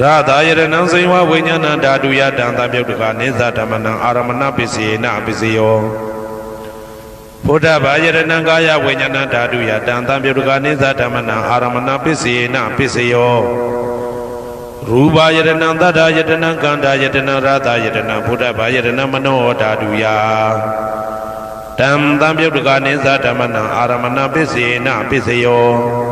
ရသာယရဏံစိဝဝိညာဏဓာတုယတံသံပြုတ်တကနေသဓမ္မနံအာရမဏပစ္စေနပစ္စယောဘုဒ္ဓဘာယရဏံကာယဝိညာဏဓာတုယတံသံပြုတ်တကနေသဓမ္မနံအာရမဏပစ္စေနပစ္စယောရူပယရဏံသတ္တယတနံကန္တာယတနံရသာယတနံဘုဒ္ဓဘာယရဏံမနောဓာတုယတံသံပြုတ်တကနေသဓမ္မနံအာရမဏပစ္စေနပစ္စယော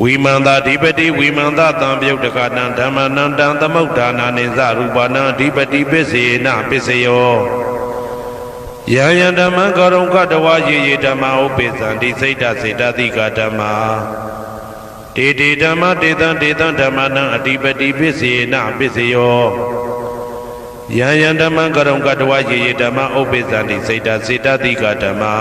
ဝိမန္တာဓိပတိဝိမန္တတံပြုတ်တကနံဓမ္မနံတံသမုဋ္ဌာနာနိသရူပနံအဓိပတိပစ္စေနပစ္စယောယံယံဓမ္မံကရုံကတဝါယေယေဓမ္မဥပိသံတိစိတ်တစေတတိကဓမ္မာတေတေဓမ္မတေတံတေတံဓမ္မနံအဓိပတိပစ္စေနပစ္စယောယံယံဓမ္မံကရုံကတဝါယေယေဓမ္မဥပိသံတိစိတ်တစေတတိကဓမ္မာ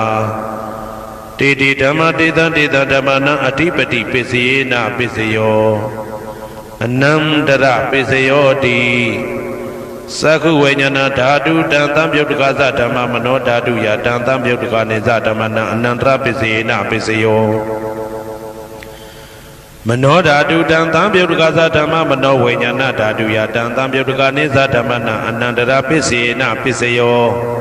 တေတေဓမ္မတေတံတေတံဓမ္မနံအဓိပတိပစ္စယေနပစ္စယောအနန္တရပစ္စယောတိသက္ခုဝိညာဏဓာတုတံသံပြုတ်တကသဓမ္မမနောဓာတုယတံသံပြုတ်တကနေသဓမ္မနံအနန္တရပစ္စယေနပစ္စယောမနောဓာတုတံသံပြုတ်တကသဓမ္မမနောဝိညာဏဓာတုယတံသံပြုတ်တကနေသဓမ္မနံအနန္တရပစ္စယေနပစ္စယော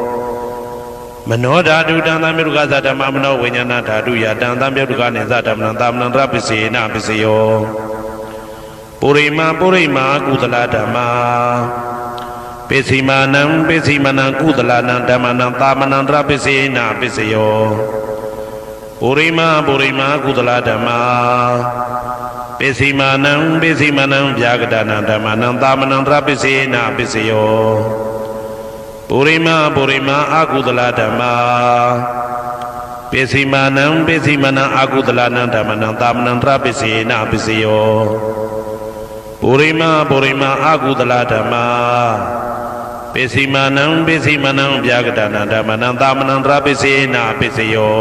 မနောဓာတုတံသံပြုတ်ကသဓမ္မမနောဝိညာဏဓာတုယတံသံပြုတ်ကနေသဓမ္မနံသာမဏံတရပစ္စေနပစ္စယောပုရိမာပုရိမာကုသလဓမ္မာပိစီမာနံပိစီမနံကုသလနံဓမ္မနံသာမဏံတရပိစေနပိစယောပုရိမာပုရိမာကုသလဓမ္မာပိစီမာနံပိစီမနံဗျာကတနံဓမ္မနံသာမဏံတရပိစေနပိစယော ပုရိမာပုရိမာအာကုသလဓမ္မာပိစီမာနံပိစီမနံအာကုသလနံဓမ္မနံသာမဏံတရပိစေနပိစယောပုရိမာပုရိမာအာကုသလဓမ္မာပိစီမာနံပိစီမနံဗျာကတနာဓမ္မနံသာမဏံတရပိစေနာပိစယော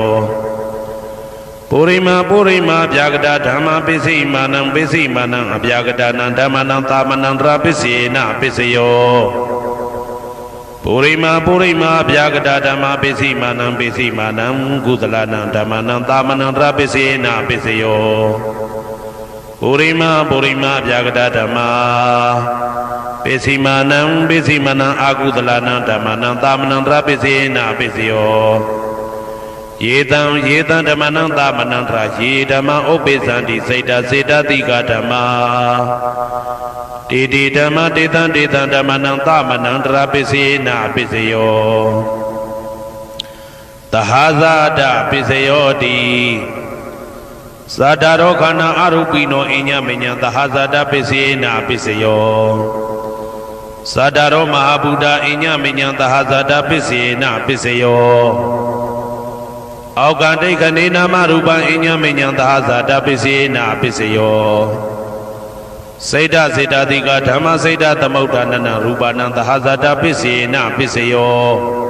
ပုရိမာပုရိမာဗျာကတဓမ္မပိစီမာနံပိစီမာနံအဗျာကတနာဓမ္မနံသာမဏံတရပိစေနာပိစယော ပုရိမာပုရိမာဗျာကတဓမ္မပိစီမာနံပိစီမာနံကုသလနံဓမ္မနံသာမဏံတရပိစေနာပိစယောပုရိမာပုရိမာဗျာကတဓမ္မာပိစီမာနံပိစီမနံအာကုသလနံဓမ္မနံသာမဏံတရပိစေနပိစယောယေတံယေတံဓမ္မနံသာမဏံတရာယေဓမ္မဥပ္ပိသန္တိစေတစေတတိကဓမ္မာ တေတိဓမ္မတေတံတေတံဓမ္မနံသာမဏံတရာပိစေနပိစယောတဟာဇာတပိစယောတိသတ္တရောခန္ဓာအရုပိနောအညမညံသဟာဇာတပိစေနပိစယောသတ္တရောမဟာဗုဒ္ဓအညမညံသဟာဇာတပိစေနပိစယောအောက်ကတိခဏေနာမရူပံအညမညံသဟာဇာတပိစေနပိစယော စေတစေတတိကဓမ္မစေတသမုဋ္ဌာနနရူပနံသဟာဇာတပိစေနပိစယော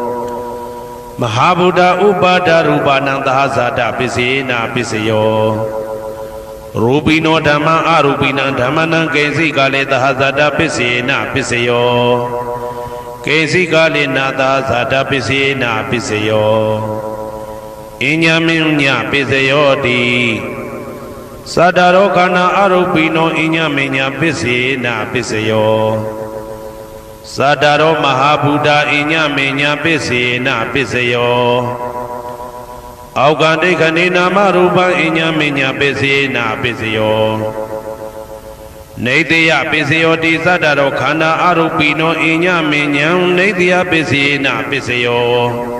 မဟာဗုဒ္ဓဥပါဒရူပနံသဟဇာတပစ္စေနာပစ္စယောရူပိနောဓမ္မအရူပိနံဓမ္မနံကေစိကလေသဟဇာတပစ္စေနာပစ္စယောကိစီကာလိနာသာဇာတပစ္စယေနာပစ္စယောအညမင်းညပစ္စယောတိ သတ္တရောခန္ဓာအရုပိနောအညမင်းညပစ္စယေနာပစ္စယောသတ္တရောမဟာဗုဒ္ဓအညမင်းညပစ္စယေနာပစ္စယောအောက်ကဒိဋ္ဌနေနာမရူပံအညမင်းညပစ္စယေနာပစ္စယောနေတယပစ္စယောတိသတ္တရောခန္ဓာအရုပိနောအညမဉ္ဉံနေတယပစ္စယေနပစ္စယော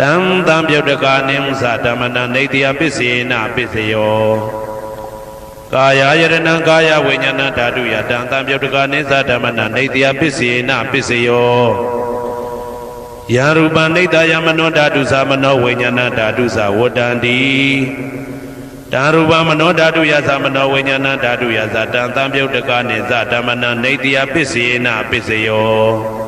တံတံပြုတ်တကာနိမသဓမ္မနနေတယပစ္စေနပစ္စယောကာယယရဏံကာယဝိညာဏဓာတုယတံတံပြုတ်တကာနိသဓမ္မနနေတယပစ္စေနပစ္စယောယရူပနိတယမနောဓာတုသမနောဝိညာဏဓာတုသဝတ္တန္တိတာရူပမနောဓာတုယသမနောဝိညာဏဓာတုယသတံတံပြုတ်တကနိသဓမ္မနနေတယပစ္စေနပစ္စယော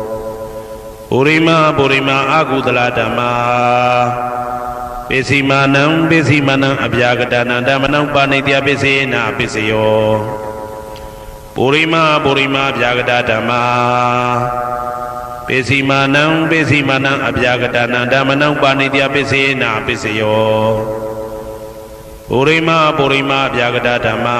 ပုရိမာပုရိမာအာကုတလဓမ္မာပိစီမာနံပိစီမာနံအပြာကတနံဓမ္မနံဥပါနိတယပစ္စေနာပစ္စယောပုရိမာပုရိမာဗျာဂတဓမ္မာပိစီမာနံပိစီမာနံအဗျာဂတနံဓမ္မနံပါဏိတယပိစေနာပိစယောပုရိမာပုရိမာဗျာဂတဓမ္မာ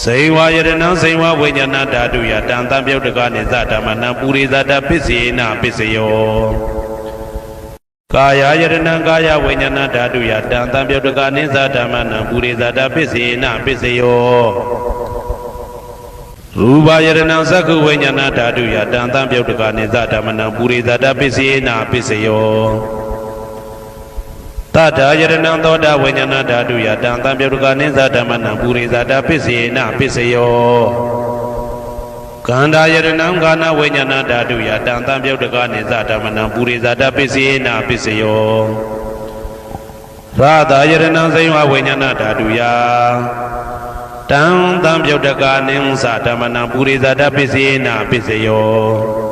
စေဝါယရဏံစေဝဝိညာဏဓာတုယတံတံပြုတ်တကနိသဓမ္မနံပုရိသတာပစ္စေနပစ္စယောကာယယရဏံကာယဝိညာဏဓာတုယတံတံပြုတ်တကနိသဓမ္မနံပုရိသတာပစ္စေနပစ္စယောရူပယရဏံသက္ခုဝိညာဏဓာတုယတံတံပြုတ်တကနိသဓမ္မနံပုရိသတာပစ္စေနပစ္စယော တထာယရဏံသောတာဝိညာဏဓာတုယတံတံပြုတ်တကနိသဓမ္မနံပုရိသတာပစ္စေနပစ္စယောကန္တာယရဏံခာနာဝိညာဏဓာတုယတံတံပြုတ်တကနိသဓမ္မနံပုရိသတာပစ္စေနာပစ္စယောခရာသာယရဏံစိဝဝိညာဏဓာတုယတံတံပြုတ်တကာနိဉ္စဓမ္မနံပုရိသတပစ္စေနပစ္စယော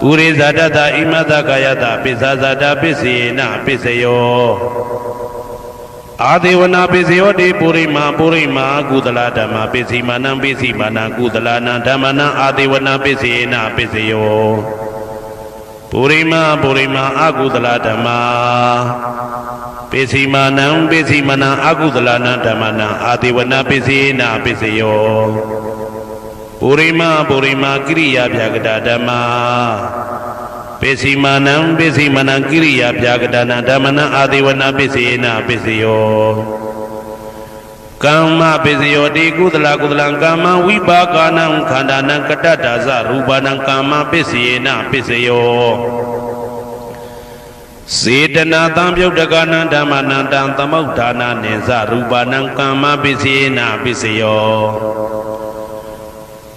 ပုရိဇာတတဣမတကာယတပိစ္ဆာဇာတပစ္စေနပစ္စယောအာဒေဝနာပစ္စယောတိပုရိမာပုရိမာကုသလဓမ္မပစ္စည်းမာနံပစ္စည်းမာနံကုသလနာဓမ္မနံအာဒေဝနာပစ္စေနပစ္စယောပုရိမာပုရိမာအကုသလဓမ္မာပိစီမာနံပိစီမနံအကုသလနာဓမ္မနံအာတိဝနာပိစေနာပိစယော ပုရိမပုရိမကိရိယာဗျာကတာဓမ္မာပိစီမာနံပိစီမနံကိရိယာဗျာကတာနာဓမ္မနံအာတိဝနာပိစေနာပိစယောကမ္မပိစယောတိကုသလကုသလံကာမဝိပါကာနံခန္ဓာနံကတ္တတာဇရူပနံကာမပိစေနာပိစယောစေတနာတံပြုတ်တကနံဓမ္မနံတံသမုဋ္ဌာနာနိသရူပနံကမ္မပစ္စေနာပစ္စယော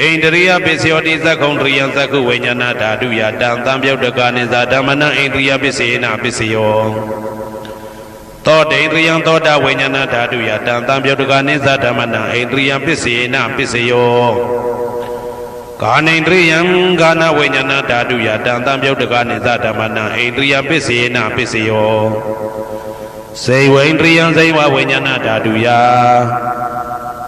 ဣန္ဒရိယပစ္စယောတိသက္ခုံတရိယသက္ခုဝိညာဏဓာတုယတံသံပြုတ်တကနိသဓမ္မနံဣန္ဒရိယပစ္စေနပစ္စယောသောတေန္ဒရိယသောတာဝိညာဏဓာတုယတံသံပြုတ်တကနိသဓမ္မနံဣန္ဒရိယပစ္စေနပစ္စယောကာနိန္ဒရိယံဂာနဝိညာဏဓာတုယတံတံပြုတ်တကနိသဓမ္မနံဣန္ဒရိယပစ္စေနပစ္စယောစေဝိန္ဒရိယံစေဝဝိညာဏဓာတုယ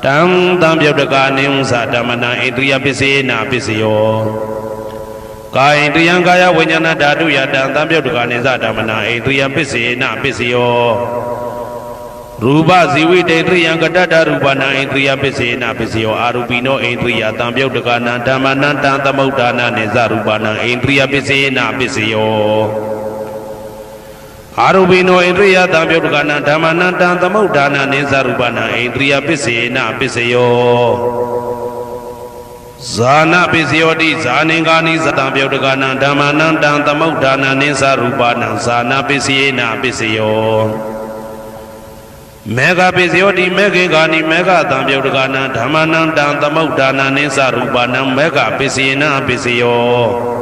တံတံပြုတ်တကနိဉ္စဓမ္မနံဣန္ဒရိယပစ္စေနပစ္စယောကာယိန္ဒရိယံကာယဝိညာဏဓာတုယတံတံပြုတ်တကနိသဓမ္မနံဣန္ဒရိယပစ္စေနပစ္စယောရူပဇီဝိတေတရိယံကတတ္တရူပနာဣန္ဒရိယပစ္စေနပစ္စယောအာရူပိနောဣန္ဒရိယတံပြုတ်တကနာဓမ္မနံတံသမုဋ္ဌာနာနိဇရူပနာဣန္ဒရိယပစ္စေနပစ္စယော အာရူပိနောဣန္ဒရိယတံပြုတ်တကနာဓမ္မနံတံသမုဋ္ဌာနာနိဇရူပနာဣန္ဒရိယပစ္စေနပစ္စယောဇာနာပစ္စယောတိဇာနေကာနိသတံပြုတ်တကနာဓမ္မနံတံသမုဋ္ဌာနာနိဇရူပနာဇာနာပစ္စယေနပစ္စယောမေဃပိစယောတိမေခေကာနိမေဃတံပြုတ်တကနာဓမ္မနံတံသမုဋ္ဌာနာနိသရူပနံမေဃပိစယေနပိစယော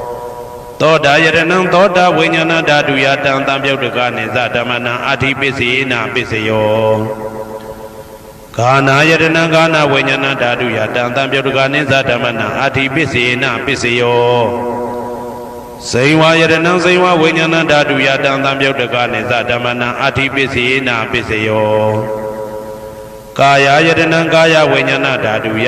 သောတာယရဏံသောတာဝိညာဏဓာတုယတံတံပြုတ်တကနိသဓမ္မနံအာတိပစ္စေနပစ္စယောဂာနာယရဏံဂာနာဝိညာဏဓာတုယတံတံပြုတ်တကနိသဓမ္မနံအာတိပစ္စေနပစ္စယောဇဇိဝယရဏံဇိဝဝိညာဏဓာတုယတံတံပြုတ်တကနိသဓမ္မနံအဋ္ဌိပစ္စယေနာပစ္စယောကာယယတနံကာယဝိညာဏဓာတုယ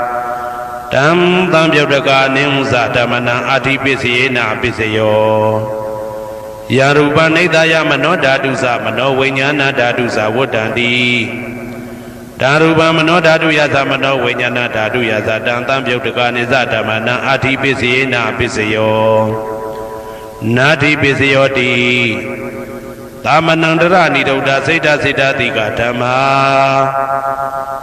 တံတံပြုတ်တကနိမုသဓမ္မနံအဋ္ဌိပစ္စယေနာပစ္စယောယာရူပနိဒာယမနောဓာတုသမနောဝိညာဏဓာတုသဝတ္တံတိဓာရူပမနောဓာတုယသမနောဝိညာဏဓာတုယသတံတံပြုတ်တကနိသဓမ္မနံအဋ္ဌိပစ္စယေနာပစ္စယောနာတိပစ္စယောတိသာမဏန္တရဏိဒုဒ္ဒစိတ်တစိတ်တတိကဓမ္မာ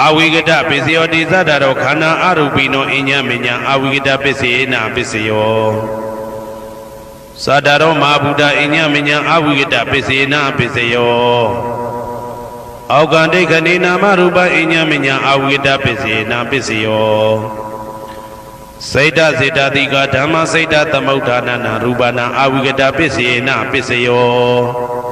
အာဝိကတပစ္စယောတိသတ္တရောခန္ဓာအရူပိနောအညမညာအာဝိကတပစ္စေနာပစ္စယောသတ္တရောမဟာဗုဒ္ဓအညမညာအာဝိကတပစ္စေနာပစ္စယောအောက်ကံဒိဋ္ဌနေနာမရူပအညမညာအာဝိကတပစ္စေနာပစ္စယောစိတ်တစေတတိကဓမ္မစိတ်တသမုဋ္ဌာနနာရူပနာအာဝိကတပစ္စေနာပစ္စယော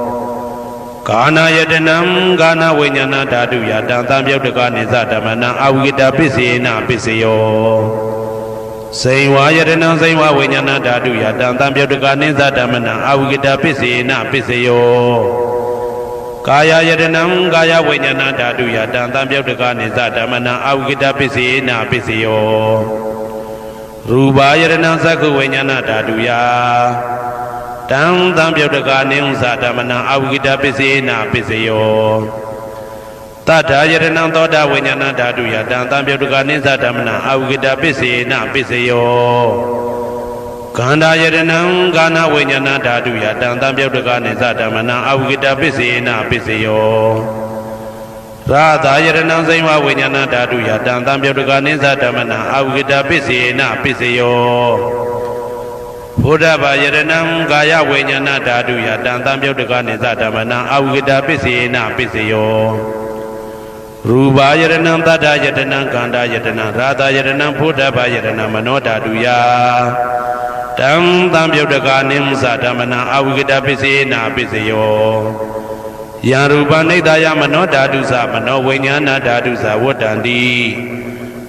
ကာနာယတနံကာနာဝိညာဏဓာတုယတံတံပြုတ်တကနိသဓမ္မနံအာဝိကတပစ္စေနာပစ္စယောစိန်ဝါယတနံစိန်ဝါဝိညာဏဓာတုယတံတံပြုတ်တကနိသဓမ္မနံအာဝိကတပစ္စေနာပစ္စယောကာယယတနံကာယဝိညာဏဓာတုယတံတံပြုတ်တကနိသဓမ္မနံအာဝိကတပစ္စေနာပစ္စယောရူပါယတနံသက္ခုဝိညာဏဓာတုယ တံတံပြုတ်တကနိဥ္စဓမ္မနံအာဝိကတပစ္စေနာပစ္စယောတတ္ထာယတနံသောတာဝိညာဏဓာတုယတံတံပြုတ်တကနိသဓမ္မနံအာဝိကတပစ္စေနာပစ္စယောကန္တာယတနံကာနဝိညာဏဓာတုယတံတံပြုတ်တကနိသဓမ္မနံအာဝိကတပစ္စေနာပစ္စယောရာသာယရဏံစိမဝိညာဏဓာတုယတံတံပြုတ်တကနိသဓမ္မနံအာဝိကတပစ္စေနာပစ္စယော ဘုဒ္ဓဘာယရဏံကာယဝိညာဏဓာတုယတံတံပြုတ်တကနိသဓမ္မနံအာဝိကတပစ္စေနာပစ္စယောရူပါယရဏံတတ္တယတနံကန္တာယတနံရာသာယတနံဘုဒ္ဓဘာယရဏံမနောဓာတုယတံတံပြုတ်တကနိမုသဓမ္မနံအာဝိကတပစ္စေနာပစ္စယောယံရူပနိဒာယမနောဓာတုသမနောဝိညာဏဓာတုသဝတ္တံတိ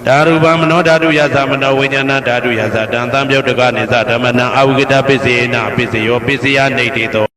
ဓာရူပမနောဓာတုယသမနောဝိညာဏဓာတုယသတံတံပြုတ်တကနိသဓမ္မနံအာဝိကတပစ္စေနာပစ္စယောပစ္စယနေတိတော